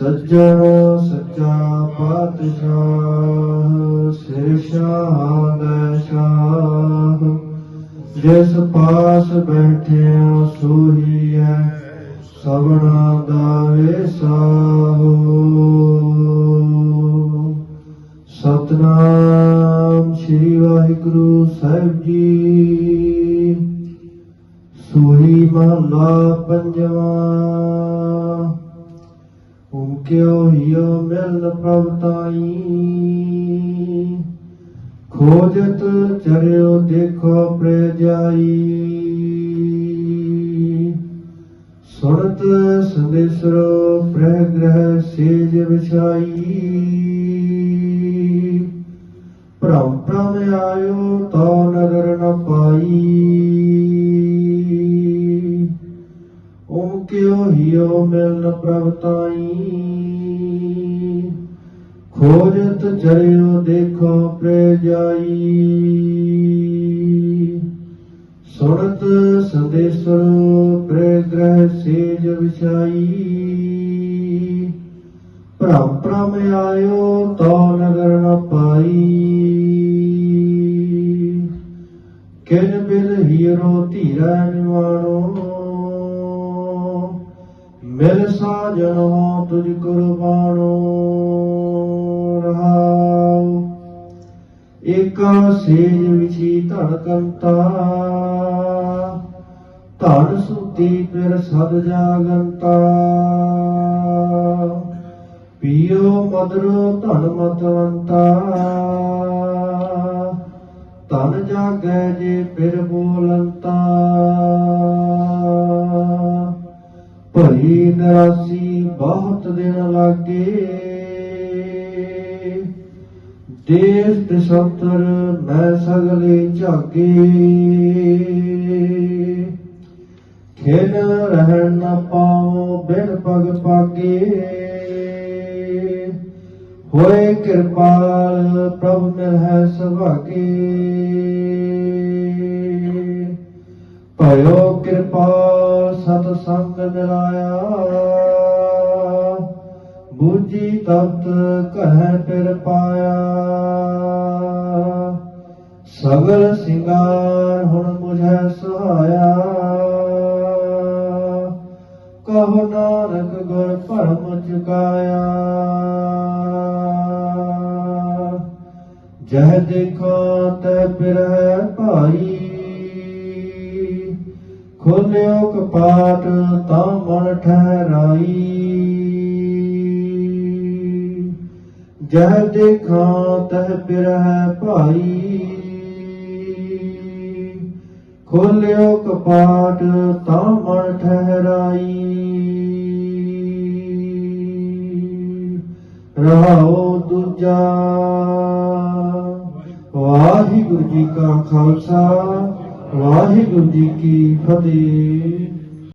ਸੱਜਣ ਸੱਚਾ ਪਾਤਸ਼ਾਹ, ਸਿਰ ਸ਼ਾਹ ਦਾ ਸ਼ਾਹ। ਜਿਸ ਪਾਸ ਬੈਠਿਆ ਸੋਹੀ ਹੈ ਸਭਨਾ ਦਾ ਵੇਸਾਹੋ ਸਤਨਾਮ ਸ੍ਰੀ ਵਾਹਿਗੁਰੂ ਸਾਹਿਬ ਜੀ। ਸੋਹੀ ਮਹਲਾ ਪੰਜਵਾਂ। ਓਮ ਕਿਉ ਹਿਓ ਮਿਲਨ ਪ੍ਰਭ ਤਾਈ? ਖੋਜਤ ਚਰਿਓ ਦੇਖੋ ਪ੍ਰੇ ਜਾਈ। ਸੁਣਤ ਸੰਦੇਸਰੋ ਪ੍ਰਹਿ ਗ੍ਰਹਿ ਸੇਜ ਵਿਛਾਈ। ਭ੍ਰਮ ਭ੍ਰਮ ਆਇਓ ਤੋ ਨਦਰ ਨ ਪਾਈ। ਕਿਉ ਹਿਓ ਮਿਲਨ ਪ੍ਰਭ ਤਾਈ? ਖੋਜਤ ਚਰਿਓ ਦੇਖੋ ਪ੍ਰੇ ਜਾਈ। ਸੁਣਤ ਸੰਦੇਸਰ ਪ੍ਰੇ ਗ੍ਰਹਿ ਸੇਜ ਵਿਛਾਈ। ਭ੍ਰਮ ਭ੍ਰਮ ਆਇਓ ਤੋ ਨਗਰ ਨ ਪਾਈ। ਕਿਨ ਬਿਲ ਹੀਰੋ ਧੀਰਾ ਨਿਵਾਣੋ ਮਿਲ ਸਾਜਨ ਹੋ ਤੁਝ ਕੁਰਬਾਨੋ ਰਹਾਉ। ਏਕਾ ਸੇਜ ਵਿਛੀ ਧਨ ਕੰਤਾ। ਧਨ ਸੁਤੀ ਫਿਰ ਸਦ ਜਾਗੰਤਾ। ਪੀਓ ਮਦਰੋ ਧਨ ਮਤਵੰਤਾ। ਧਨ ਜਾਗੈ ਜੇ ਫਿਰ ਬੋਲੰਤਾ। ਭਈ ਨਰਾਸੀ ਬਹੁਤ ਦਿਨ ਲਾਗੇ। ਦੇਸ ਦਸ਼ੰਤਰ ਮੈਂ ਸਗਲੇ ਝਾਗੇ। ਖੇਨ ਰਹਿਣ ਨਾ ਪਾਉ ਬਿਨ ਪਗ ਪਾਗੇ। ਹੋਏ ਕਿਰਪਾਲ ਪ੍ਰਭ ਮਿਲ ਹੈ ਸੁਭਾਗੇ। ਭਇਓ ਕਿਰਪਾਲ ਸਤ ਸੰਗ ਮਿਲਾਇਆ ਬੂਝੀ ਤਪਤ ਕਹੈ ਪਿਰ ਪਾਇਆ। ਸਗਲ ਸਿੰਗਾਰ ਹੁਣ ਮੁਝੈ ਸਹਾਇਆ। ਕਹੋ ਨਾਨਕ ਗੁਰ ਭਰਮ ਚੁਕਾਇਆ। ਜਹ ਦੇਖੋ ਤੈ ਪਿਰਹਿ ਭਾਈ। ਖੋਲਿਓ ਕਪਾਟ, ਤਾਂ ਮਨ ਠਹਿਰਾਈ। ਜਹ ਦੇਖਾਂ, ਤਹ ਪਿਰਹਿ ਭਾਈ। ਖੋਲਿਓ ਕਪਾਟ, ਤਾਂ ਮਨ ਠਹਿਰਾਈ। ਰਹਾਉ ਦੂਜਾ। ਵਾਹਿਗੁਰੂ ਜੀ ਕਾ ਖਾਲਸਾ। ਵਾਹਿਗੁਰੂ ਜੀ ਕੀ ਫਤਿਹ।